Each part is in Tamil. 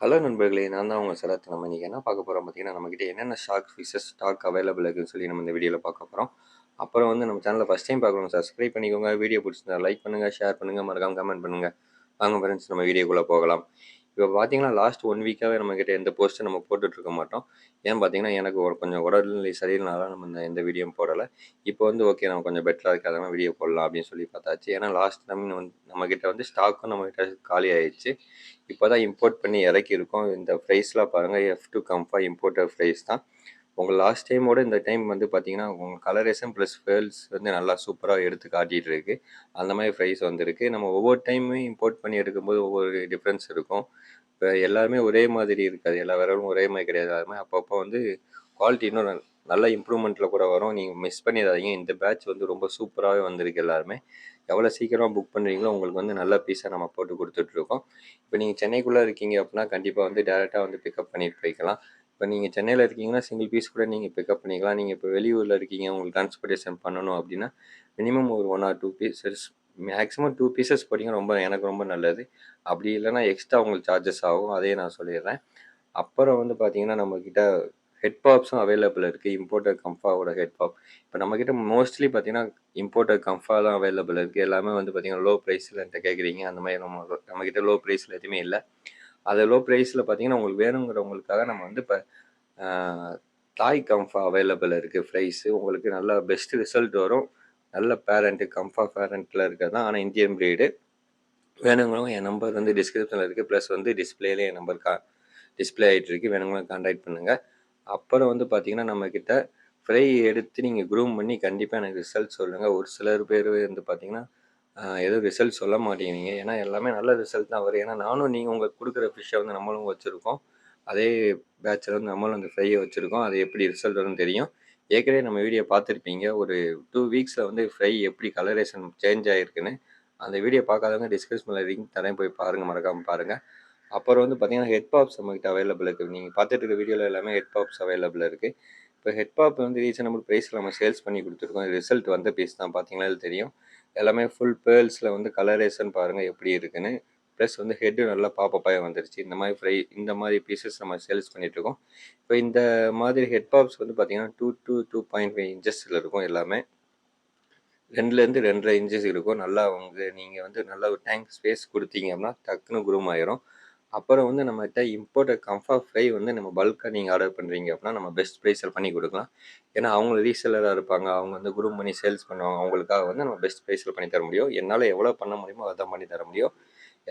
ஹலோ நண்பர்களே நான் தான் உங்கள் சரத் நம்ம இன்றைக்கி என்ன பார்க்க போகிறோம் பார்த்தீங்கன்னா நம்மக்கிட்ட என்னென்ன ஸ்டாக் ஃபிஷஸ் ஸ்டாக் அவைலபிள் இருக்குன்னு சொல்லி நம்ம இந்த வீடியோவில் பார்க்க போகிறோம் அப்புறம் வந்து நம்ம சேனலில் ஃபஸ்ட் டைம் பார்க்கணும் சப்ஸ்கிரைப் பண்ணிக்கோங்க வீடியோ பிடிச்சிருந்தா லைக் பண்ணுங்கள் ஷேர் பண்ணுங்கள் மறக்காமல் கமெண்ட் பண்ணுங்கள் வாங்க ஃப்ரெண்ட்ஸ் நம்ம வீடியோக்குள்ளே போகலாம். இப்போ பார்த்தீங்கன்னா லாஸ்ட் ஒன் வீக்காகவே நம்மக்கிட்ட எந்த போஸ்ட்டும் நம்ம போட்டுட்ருக்க மாட்டோம். ஏன் பார்த்தீங்கன்னா எனக்கு ஒரு கொஞ்சம் உடல்நிலை சரியில்லைனால நம்ம இந்த எந்த வீடியோவும் போடலை. இப்போ வந்து ஓகே நம்ம கொஞ்சம் பெட்டராக இருக்காதவங்க வீடியோ போடலாம் அப்படின்னு சொல்லி பார்த்தாச்சு. ஏன்னா லாஸ்ட் டைம் வந்து நம்மக்கிட்ட வந்து ஸ்டாக்கும் நம்மக்கிட்ட காலி ஆயிடுச்சு. இப்போ தான் இம்போர்ட் பண்ணி இறக்கியிருக்கோம். இந்த ப்ரைஸ்லாம் பாருங்கள் எஃப் டு கம்ஃபா இம்போர்ட்டர் ப்ரைஸ் தான். உங்கள் லாஸ்ட் டைமோட இந்த டைம் வந்து பார்த்தீங்கன்னா உங்கள் கலரேஷன் ப்ளஸ் ஃபேல்ஸ் வந்து நல்லா சூப்பராக எடுத்து காட்டிகிட்டு இருக்கு. அந்த மாதிரி ப்ரைஸ் வந்திருக்கு. நம்ம ஒவ்வொரு டைமும் இம்போர்ட் பண்ணி எடுக்கும்போது ஒவ்வொரு டிஃப்ரென்ஸ் இருக்கும். இப்போ எல்லாருமே ஒரே மாதிரி இருக்காது. எல்லா விரலும் ஒரே மாதிரி கிடையாது. எல்லாருமே அப்பப்போ வந்து குவாலிட்டி இன்னும் நல்ல இம்ப்ரூவ்மெண்ட்டில் கூட வரும். நீங்கள் மிஸ் பண்ணிடாதீங்க. இந்த பேட்ச் வந்து ரொம்ப சூப்பராகவே வந்திருக்கு எல்லாருமே. எவ்வளோ சீக்கிரமாக புக் பண்ணுறீங்களோ உங்களுக்கு வந்து நல்ல பீஸாக நம்ம போட்டு கொடுத்துட்ருக்கோம் இப்போ நீங்கள் சென்னைக்குள்ளே இருக்கீங்க அப்படின்னா கண்டிப்பாக வந்து டேரெக்டாக வந்து பிக்கப் பண்ணிட்டு போய்க்கலாம். இப்போ நீங்கள் சென்னையில் இருக்கீங்கன்னா சிங்கிள் பீஸ் கூட நீங்கள் பிக்கப் பண்ணிக்கலாம். நீங்கள் இப்போ வெளியூரில் இருக்கீங்க உங்களுக்கு டிரான்ஸ்போர்ட்டேஷன் பண்ணணும் அப்படின்னா மினிமம் ஒரு one or two pieces maximum two pieces போட்டிங்கன்னா ரொம்ப எனக்கு ரொம்ப நல்லது. அப்படி இல்லைன்னா எக்ஸ்ட்ரா உங்களுக்கு சார்ஜஸ் ஆகும். அதே நான் சொல்லிடுறேன். அப்புறம் வந்து பார்த்தீங்கன்னா நம்மக்கிட்ட ஹெட் பாப்ஸும் அவைலபிள் இருக்குது இம்போர்ட்டர் கம்ஃபாவோட ஹெட் பாப் இப்போ நம்மக்கிட்ட மோஸ்ட்லி பார்த்தீங்கன்னா இம்போர்ட்டர் கம்ஃபா தான் அவைலபிள் இருக்குது எல்லாமே வந்து பார்த்தீங்கன்னா லோ ப்ரைஸில் என்கிட்ட கேட்குறீங்க. அந்த மாதிரி நம்ம நம்மக்கிட்ட லோ ப்ரைஸில் எதுவுமே இல்லை. அது லோ ப்ரைஸில் பார்த்தீங்கன்னா உங்களுக்கு வேணுங்கிறவங்களுக்காக நம்ம வந்து இப்போ தாய் கம்ஃபா அவைலபிள் இருக்குது ஃப்ரைஸு உங்களுக்கு நல்ல பெஸ்ட் ரிசல்ட் வரும். நல்ல பேரண்ட்டு கம்ஃபா பேரண்ட்டில் இருக்கிறது தான். ஆனால் இந்தியன் ப்ரீடு வேணுங்கிறவங்க என் நம்பர் வந்து டிஸ்கிரிப்ஷனில் இருக்குது ப்ளஸ் வந்து டிஸ்பிளேல என் நம்பர் கா டிஸ்பிளே ஆகிட்டு இருக்கு. வேணுங்களா கான்டாக்ட் பண்ணுங்கள் அப்புறம் வந்து பார்த்தீங்கன்னா நம்மக்கிட்ட ஃப்ரை எடுத்து நீங்கள் க்ரூம் பண்ணி கண்டிப்பாக எனக்கு ரிசல்ட் சொல்லுங்கள் ஒரு சிலர் பேர் வந்து பார்த்தீங்கன்னா எதுவும் ரிசல்ட் சொல்ல மாட்டேங்கிறீங்க. ஏன்னா எல்லாமே நல்ல ரிசல்ட் தான் வரும். ஏன்னா நானும் நீங்கள் உங்களுக்கு கொடுக்குற ஃபிஷ்ஷை வந்து நம்மளும் வச்சுருக்கோம். அதே பேட்சில் வந்து நம்மளும் அந்த ஃப்ரையை வச்சுருக்கோம். அது எப்படி ரிசல்ட் வரும்னு தெரியும். ஏற்கனவே நம்ம வீடியோ பார்த்துருப்பீங்க. ஒரு டூ வீக்ஸில் வந்து ஃப்ரை எப்படி கலரேஷன் சேஞ்ச் ஆகிருக்குன்னு அந்த வீடியோ பார்க்காதவங்க டிஸ்கிரிப்ஷனில் லிங்க் தரேன். போய் பாருங்கள் மறக்காமல் பாருங்கள் அப்புறம் வந்து பார்த்தீங்கன்னா ஹெட் பாப்ஸ் நம்மகிட்ட அவைலபிள் இருக்குது நீங்கள் பார்த்துட்டு இருக்க வீடியோவில் எல்லாமே ஹெட் பாப்ஸ் அவைலபிள் இருக்குது இப்போ ஹெட் பாப் வந்து ரீசனபிள் ப்ரைஸில் நம்ம சேல்ஸ் பண்ணி கொடுத்துருக்கோம். ரிசல்ட் வந்த பீஸ் தான் பார்த்தீங்கன்னா தெரியும். எல்லாமே ஃபுல் பேர்ல்ஸில் வந்து கலரேஷன் பாருங்கள் எப்படி இருக்குன்னு. ப்ளஸ் வந்து ஹெட்டு நல்லா பாப்பப்பாய வந்துருச்சு. இந்த மாதிரி ஃப்ரை இந்த மாதிரி பீசஸ் நம்ம சேல்ஸ் பண்ணிகிட்ருக்கோம் இப்போ இந்த மாதிரி ஹெட் பாப்ஸ் வந்து பார்த்தீங்கன்னா two two two point five இன்ச்சஸில் இருக்கும் எல்லாமே. ரெண்டுலேருந்து ரெண்டரை இன்ச்சஸ் இருக்கும். நல்லா வந்து நீங்கள் வந்து நல்லா ஒரு டேங்க் ஸ்பேஸ் கொடுத்தீங்க அப்படின்னா டக்குன்னு குரூம் ஆயிரும் அப்புறம் வந்து நம்மகிட்ட இம்போர்ட்டட் கம்ஃபா ஃப்ரை வந்து நம்ம பல்காக நீங்கள் ஆர்டர் பண்ணுறீங்க அப்படின்னா நம்ம பெஸ்ட் ப்ரைஸில் பண்ணி கொடுக்கலாம். ஏன்னா அவங்க ரீசெல்லராக இருப்பாங்க. அவங்க வந்து குரூம் பண்ணி சேல்ஸ் பண்ணுவாங்க. அவங்களுக்காக வந்து நம்ம பெஸ்ட் ப்ரைஸில் பண்ணி தர முடியும். என்னால் எவ்வளோ பண்ண முடியுமோ அதை தான் பண்ணி தர முடியும்.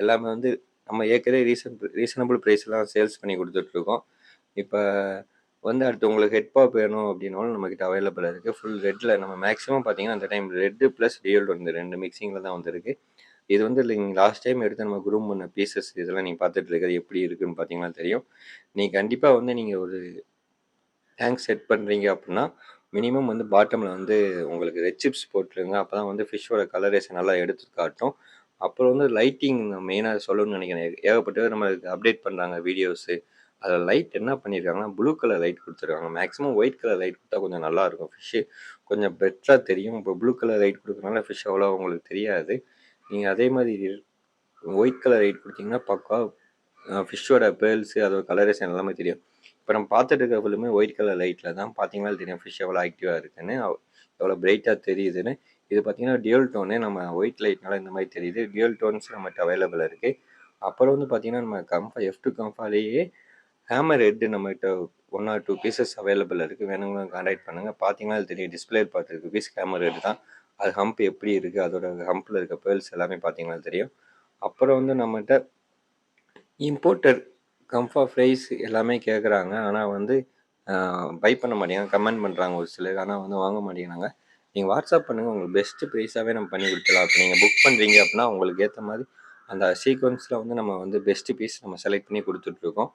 எல்லாமே வந்து நம்ம ஏற்கனவே ரீசன் ரீசனபிள் ப்ரைஸ்லாம் சேல்ஸ் பண்ணி கொடுத்துட்ருக்கோம் இப்போ வந்து அடுத்து உங்களுக்கு ஹெட் பாப் வேணும் அப்படின்னாலும் நம்மக்கிட்ட அவைலபிளாக இருக்குது ஃபுல் ரெட்டில் நம்ம மேக்ஸிமம் பார்த்தீங்கன்னா அந்த டைம் ரெட்டு ப்ளஸ் டியோல்ட் வந்து ரெண்டு மிக்சிங்கில் தான் வந்திருக்கு. இது வந்து நீங்கள் லாஸ்ட் டைம் எடுத்து நம்ம குரூம் பண்ண பீசஸ் இதெல்லாம் நீங்கள் பார்த்துட்டு இருக்கிறது எப்படி இருக்குன்னு பார்த்தீங்கன்னா தெரியும். நீங்கள் கண்டிப்பாக வந்து நீங்கள் ஒரு டேங்க் செட் பண்ணுறீங்க அப்படின்னா மினிமம் வந்து பாட்டமில் வந்து உங்களுக்கு ரெட் சிப்ஸ் போட்டுருங்க. அப்போ தான் வந்து ஃபிஷ்ஷோட கலரேஷன் நல்லா எடுத்து காட்டும். அப்புறம் வந்து லைட்டிங் மெயினாக சொல்லணும்னு நினைக்கிறேன். ஏகப்பட்டது நம்ம நம்மளுக்கு அப்டேட் பண்ணுறாங்க வீடியோஸு அதில் லைட் என்ன பண்ணியிருக்காங்கன்னா ப்ளூ கலர் லைட் கொடுத்துருக்காங்க. மேக்ஸிமம் ஒயிட் கலர் லைட் கொடுத்தா கொஞ்சம் நல்லாயிருக்கும் ஃபிஷ்ஷு கொஞ்சம் பெட்டராக தெரியும். இப்போ ப்ளூ கலர் லைட் கொடுக்குறனால ஃபிஷ் அவ்வளோ உங்களுக்கு தெரியாது. நீங்கள் அதே மாதிரி ஒயிட் கலர் லைட் கொடுத்தீங்கன்னா பக்கா ஃபிஷ்ஷோட பேர்ல்ஸு அதோட கலரேஷன் எல்லாமே தெரியும். இப்போ நம்ம பார்த்துட்டு இருக்க ஃபுல்லுமே ஒயிட் கலர் லைட்டில் தான் பார்த்தீங்கன்னா தெரியும் ஃபிஷ் எவ்வளோ ஆக்டிவாக இருக்குன்னு எவ்வளோ பிரைட்டாக தெரியுதுன்னு. இது பார்த்தீங்கன்னா டியூல் டோனு நம்ம ஒயிட் லைட்னால இந்த மாதிரி தெரியுது. டியூல் டோன்ஸ் நம்மகிட்ட அவைலபிள் இருக்குது அப்புறம் வந்து பார்த்தீங்கன்னா நம்ம கம்ஃபா எஃப் டு கம்ஃபாலேயே ஹேமர் ஹெட்டு நம்மகிட்ட one or two pieces available இருக்குது வேணுங்களும் கான்டாக்ட் பண்ணுங்கள் பார்த்தீங்கன்னா தெரியும். டிஸ்பிளே பார்த்துருக்கு பீஸ் ஹேமர் ஹெட் தான். அது ஹம்ப் எப்படி இருக்குது அதோட ஹம்பில் இருக்க பேர்ல்ஸ் எல்லாமே பார்த்தீங்கன்னா தெரியும். அப்புறம் வந்து நம்மகிட்ட இம்போர்ட்டர் கம்ஃபா ஃப்ரைஸ் எல்லாமே கேட்குறாங்க ஆனால் வந்து பை பண்ண மாட்டேங்கிறாங்க கமெண்ட் பண்ணுறாங்க ஒரு சிலர். ஆனால் வந்து வாங்க மாட்டேங்கிறாங்க. நீங்கள் வாட்ஸ்அப் பண்ணுங்கள் உங்களுக்கு பெஸ்ட்டு ப்ரைஸாகவே நம்ம பண்ணி கொடுக்கலாம் இப்போ நீங்கள் புக் பண்ணுறீங்க அப்படின்னா உங்களுக்கு ஏற்ற மாதிரி அந்த சீக்வன்ஸில் வந்து நம்ம வந்து பெஸ்ட்டு பீஸ் நம்ம செலக்ட் பண்ணி கொடுத்துட்ருக்கோம்.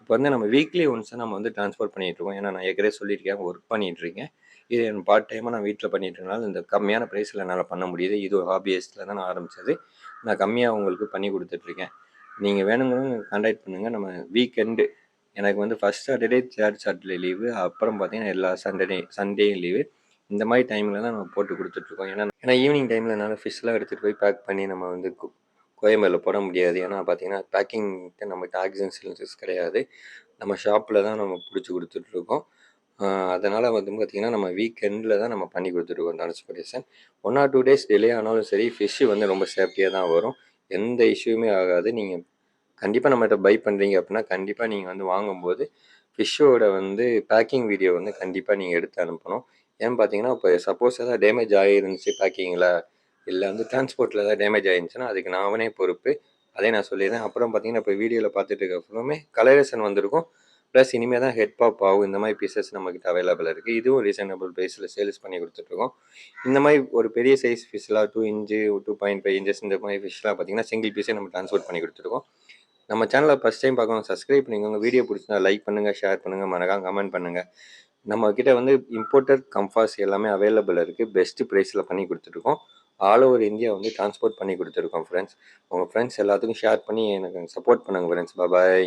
இப்போ வந்து நம்ம வீக்லி ஒன்ஸை நம்ம வந்து ட்ரான்ஸ்ஃபர் பண்ணிகிட்ருக்கோம் ஏன்னா நான் ஏற்கனவே சொல்லியிருக்கேன் ஒர்க் பண்ணிகிட்ருக்கேன் இது என் பார்ட் டைமாக நான் வீட்டில் பண்ணிட்டுனால இந்த கம்மியான ப்ரைஸில் என்னால் பண்ண முடியுது. இது ஒரு ஹாபியஸ்ட்டில் தான் நான் ஆரம்பித்தது நான் கம்மியாக உங்களுக்கு பண்ணி கொடுத்துட்ருக்கேன் நீங்கள் வேணுங்கிறவங்க கான்டாக்ட் பண்ணுங்கள் நம்ம வீக்கெண்டு எனக்கு வந்து first Saturday third Saturday leave அப்புறம் பார்த்தீங்கன்னா எல்லா சண்டே சண்டேயும் லீவு இந்த மாதிரி டைமில் தான் நம்ம போட்டு கொடுத்துட்ருக்கோம் ஏன்னா ஏன்னா ஈவினிங் டைமில் என்னால் ஃபிஷ்லாம் எடுத்துகிட்டு போய் பேக் பண்ணி நம்ம வந்து கோயம்பேடில் போட முடியாது. ஏன்னா பார்த்தீங்கன்னா பேக்கிங் நம்மகிட்ட ஆக்சிஜன் சிலிண்டர்ஸ் கிடையாது. நம்ம ஷாப்பில் தான் நம்ம பிடிச்சி கொடுத்துட்ருக்கோம் அதனால் வந்து பார்த்திங்கன்னா நம்ம வீக்கெண்டில் தான் நம்ம பண்ணி கொடுத்துருக்கோம் transportation one or two days delay ஆனாலும் சரி ஃபிஷ்ஷு வந்து ரொம்ப சேஃப்டியாக தான் வரும். எந்த இஷ்யூமே ஆகாது. நீங்கள் கண்டிப்பாக நம்மகிட்ட பை பண்ணுறீங்க அப்படின்னா கண்டிப்பாக நீங்கள் வந்து வாங்கும்போது ஃபிஷ்ஷோட வந்து பேக்கிங் வீடியோ வந்து கண்டிப்பாக நீங்கள் எடுத்து அனுப்பணும். ஏன்னு பார்த்தீங்கன்னா இப்போ சப்போஸ் ஏதாவது டேமேஜ் ஆகிருந்துச்சு பேக்கிங்கில் இல்லை வந்து டிரான்ஸ்போர்ட்டில் ஏதாவது டேமேஜ் ஆகிருந்துச்சுன்னா அதுக்கு நான் அவனே பொறுப்பு. அதே நான் சொல்லிடுறேன். அப்புறம் பார்த்தீங்கன்னா இப்போ வீடியோவில் பார்த்துட்டு இருக்க ஃபுல்லுமே கலரேஷன் வந்திருக்கும். ப்ளஸ் இனிமேல் தான் ஹெட் பாப் ஆகும். இந்த மாதிரி பீசஸ் நம்மக்கிட்ட அவைலபிள் இருக்குது இதுவும் ரீசனபிள் ப்ரைஸில் சேல்ஸ் பண்ணி கொடுத்துட்ருக்கோம் இந்த மாதிரி ஒரு பெரிய size ஃபிஷ்லாம் two inch two point five inches இந்த மாதிரி ஃபிஷ்லாம் பார்த்தீங்கன்னா சிங்கிள் பீஸே நம்ம ட்ரான்ஸ்போர்ட் பண்ணி கொடுத்துருக்கோம் நம்ம சேனலை ஃபஸ்ட் டைம் பார்க்கணும் சப்ஸ்கிரைப் பண்ணிக்கோங்க. வீடியோ பிடிச்சிருந்தா லைக் பண்ணுங்கள் ஷேர் பண்ணுங்கள் மறக்காம கமெண்ட் பண்ணுங்கள் நம்ம கிட்ட வந்து இம்போர்ட்டட் கம்ஃபாஸ் எல்லாமே அவைலபிள் இருக்குது பெஸ்ட்டு ப்ரைஸில் பண்ணி கொடுத்துருக்கோம் ஆல் ஓவர் இந்தியா வந்து ட்ரான்ஸ்போர்ட் பண்ணி கொடுத்துருக்கோம் ஃப்ரெண்ட்ஸ் உங்கள் ஃப்ரெண்ட்ஸ் எல்லாத்துக்கும் ஷேர் பண்ணி எனக்கு சப்போர்ட் பண்ணுங்கள் ஃப்ரெண்ட்ஸ் பாய்